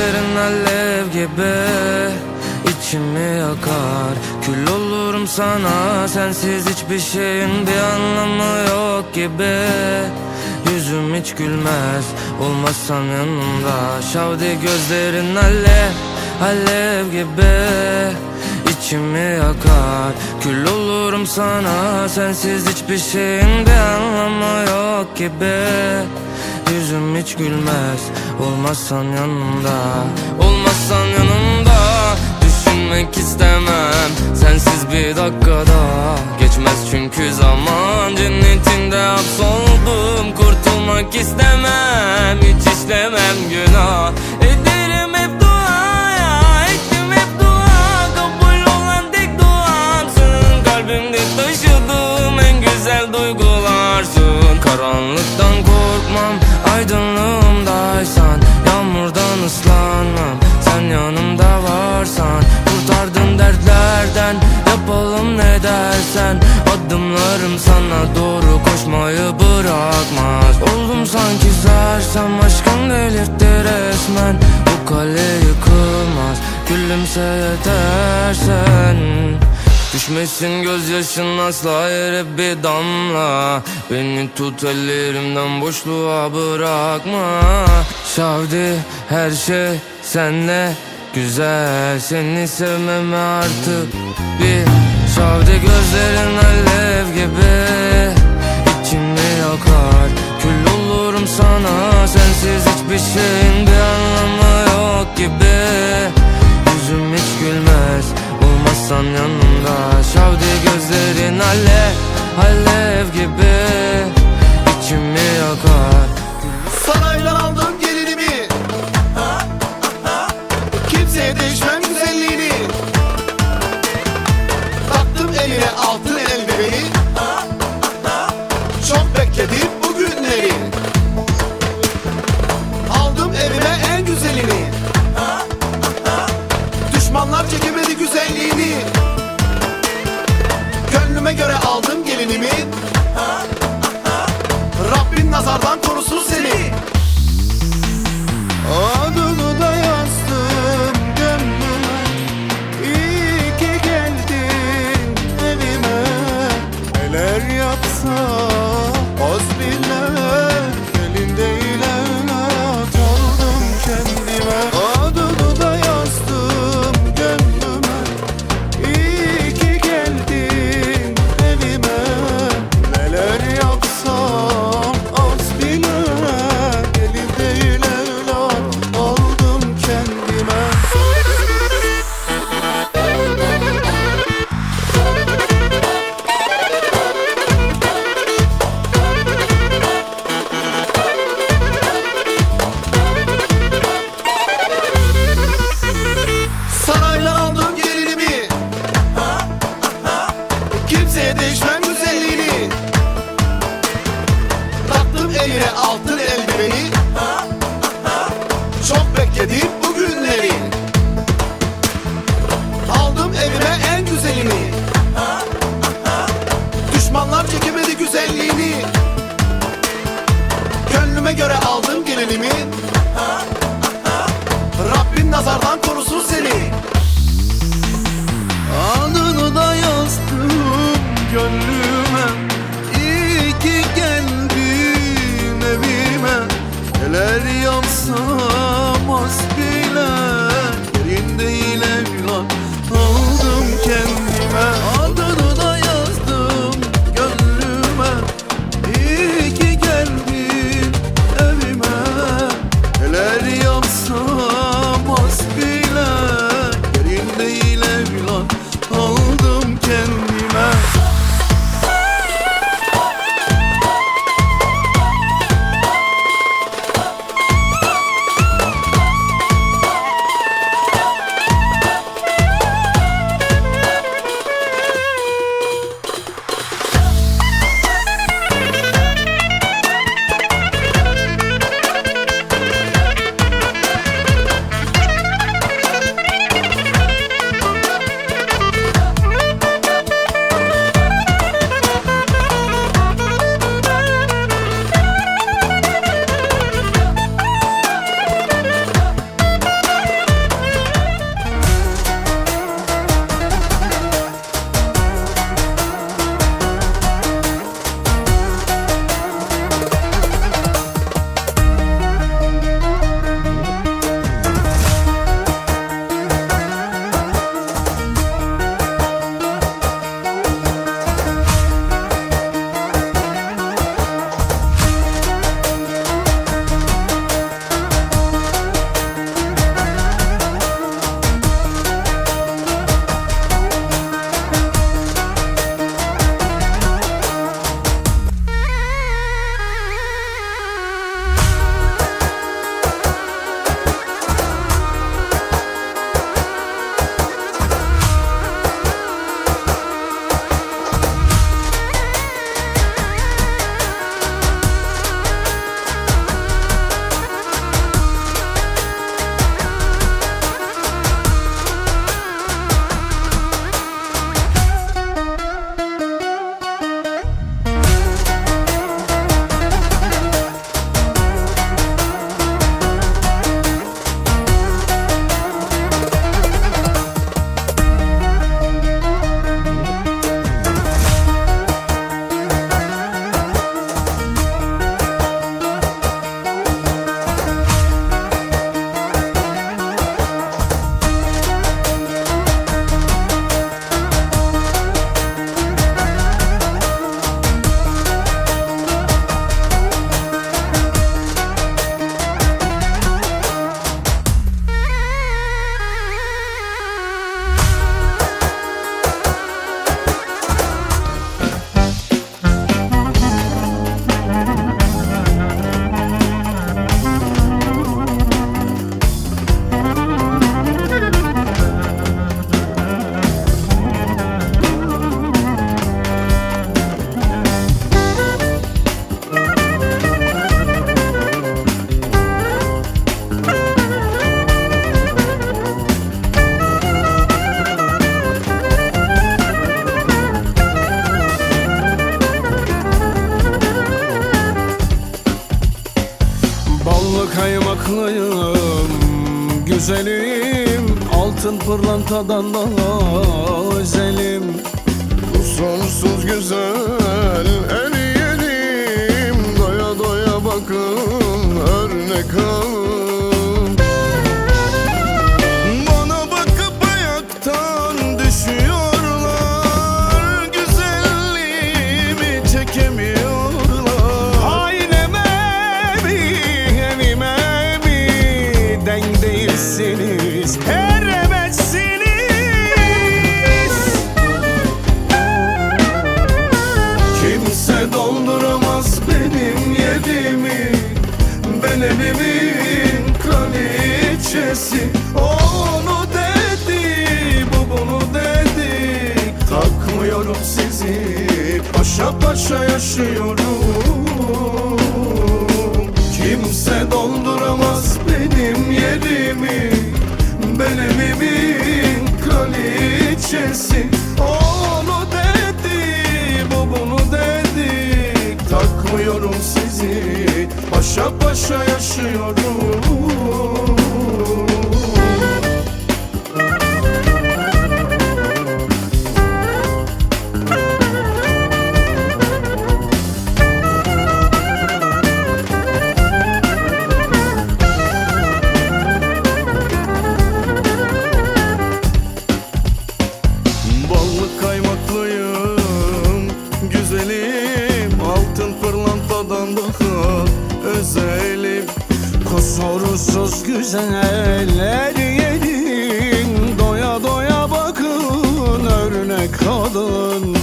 Gözlerin alev gibi içimi yakar. Kül olurum sana sensiz hiçbir şeyin bir anlamı yok gibi. Yüzüm hiç gülmez olmazsan yanımda. Şavdi gözlerin alev alev gibi içimi yakar. Kül olurum sana sensiz hiçbir şeyin bir anlamı yok gibi Yüzüm hiç gülmez. Olmazsan yanımda Olmazsan yanımda. Düşünmek istemem Sensiz bir dakikada Geçmez çünkü zaman Cennetinde hapsoldum. Kurtulmak istemem Hiç işlemem günah dersen Adımlarım sana doğru koşmayı bırakmaz. Oldum sanki sersem Aşkın delirtti resmen. Bu kale yıkılmaz Gülümse yetersen. Düşmesin gözyaşın asla yere bir damla. Beni tut ellerimden boşluğa bırakma. Şavdi her şey senle güzel Seni sevmeme artık bir Şavdi gözlerin alev gibi içimi yakar. Kül olurum sana sensiz hiçbir şeyin bir anlamı yok gibi. Yüzüm hiç gülmez olmazsan yanımda. Şavdi gözlerin alev alev gibi. İçimi Gönlüme göre aldım gelinimi. Rabbin nazardan korusun seni. Adını da yazdım gönlüme. İyi ki geldin evime. Neler yapsam kaymaklıyım Güzelim altın pırlantadan daha özelim Kusursuz güzel eriyelim Doya doya bakın örnek alın paşa yaşıyorum. Kimse dolduramaz benim yerimi Ben evimin kraliçesi. Onu dedi, bu bunu dedi. Takmıyorum sizi, paşa paşa yaşıyorum özelim Kusursuz güzeller yedin. Doya doya bakın örnek kadın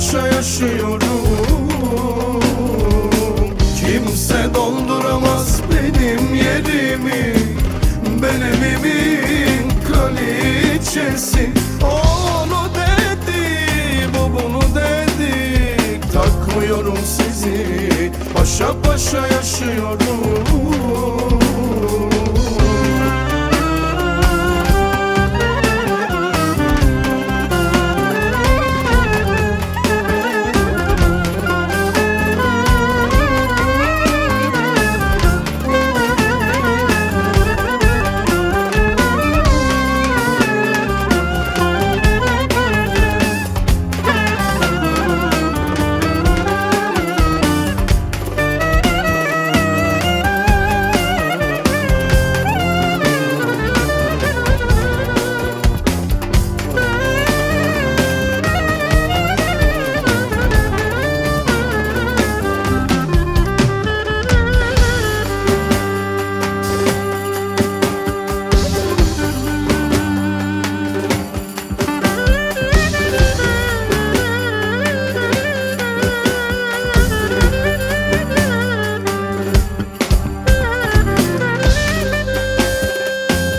paşa yaşıyorum. Kimse dolduramaz benim yerimi. Ben evimin kraliçesi. Onu dedi, bu bunu dedi. Takmıyorum sizi Paşa paşa yaşıyorum